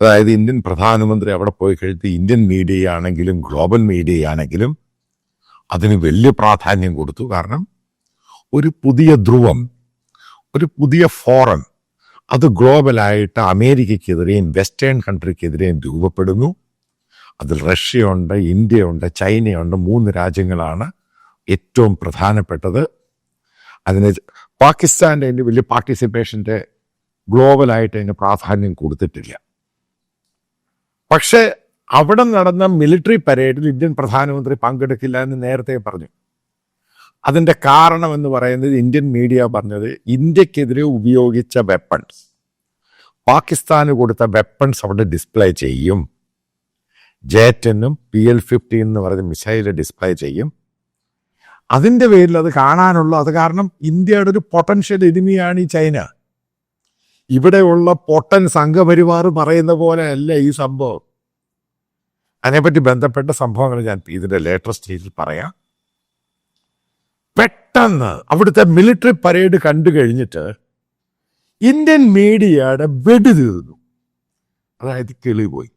അതായത് ഇന്ത്യൻ പ്രധാനമന്ത്രി അവിടെ പോയി കഴിഞ്ഞിട്ട് ഇന്ത്യൻ മീഡിയ ആണെങ്കിലും ഗ്ലോബൽ മീഡിയ ആണെങ്കിലും അതിന് വലിയ പ്രാധാന്യം കൊടുത്തു. കാരണം ഒരു പുതിയ ധ്രുവം ഒരു പുതിയ ഫോറം അത് ഗ്ലോബലായിട്ട് അമേരിക്കയ്ക്കെതിരെയും വെസ്റ്റേൺ കൺട്രിക്കെതിരെയും രൂപപ്പെടുന്നു. അതിൽ റഷ്യയുണ്ട് ഇന്ത്യയുണ്ട് ചൈനയുണ്ട് മൂന്ന് രാജ്യങ്ങളാണ് ഏറ്റവും പ്രധാനപ്പെട്ടത്. അതിന് പാകിസ്ഥാന്റെ വലിയ പാർട്ടിസിപ്പേഷന്റെ ഗ്ലോബലായിട്ട് അതിന് പ്രാധാന്യം കൊടുത്തിട്ടില്ല. പക്ഷേ അവിടെ നടന്ന മിലിറ്ററി പരേഡിൽ ഇന്ത്യൻ പ്രധാനമന്ത്രി പങ്കെടുക്കില്ല എന്ന് നേരത്തെ പറഞ്ഞു. അതിന്റെ കാരണം എന്ന് പറയുന്നത് ഇന്ത്യൻ മീഡിയ പറഞ്ഞത് ഇന്ത്യക്കെതിരെ ഉപയോഗിച്ച വെപ്പൺസ് പാകിസ്ഥാന് കൊടുത്ത വെപ്പൺസ് അവിടെ ഡിസ്പ്ലേ ചെയ്യും. ജെ ടെന്നും പി എൽ ഫിഫ്റ്റി എന്ന് പറയുന്ന മിസൈൽ ഡിസ്പ്ലേ ചെയ്യും. അതിന്റെ പേരിൽ അത് കാണാനുള്ള അത് കാരണം ഇന്ത്യയുടെ ഒരു പൊട്ടൻഷ്യൽ എനിമിയാണ് ഈ ചൈന. ഇവിടെയുള്ള പൊട്ടൻ സംഘപരിവാർ പറയുന്ന പോലെ അല്ല ഈ സംഭവം. അതിനെപ്പറ്റി ബന്ധപ്പെട്ട സംഭവങ്ങൾ ഞാൻ ഇതിന്റെ ലേറ്റസ്റ്റ് സ്റ്റേജിൽ പറയാം. പെട്ടെന്ന് അവിടുത്തെ മിലിറ്ററി പരേഡ് കണ്ടു കഴിഞ്ഞിട്ട് ഇന്ത്യൻ മീഡിയയുടെ വെടി തീർന്നു. അതായത് കിളി പോയി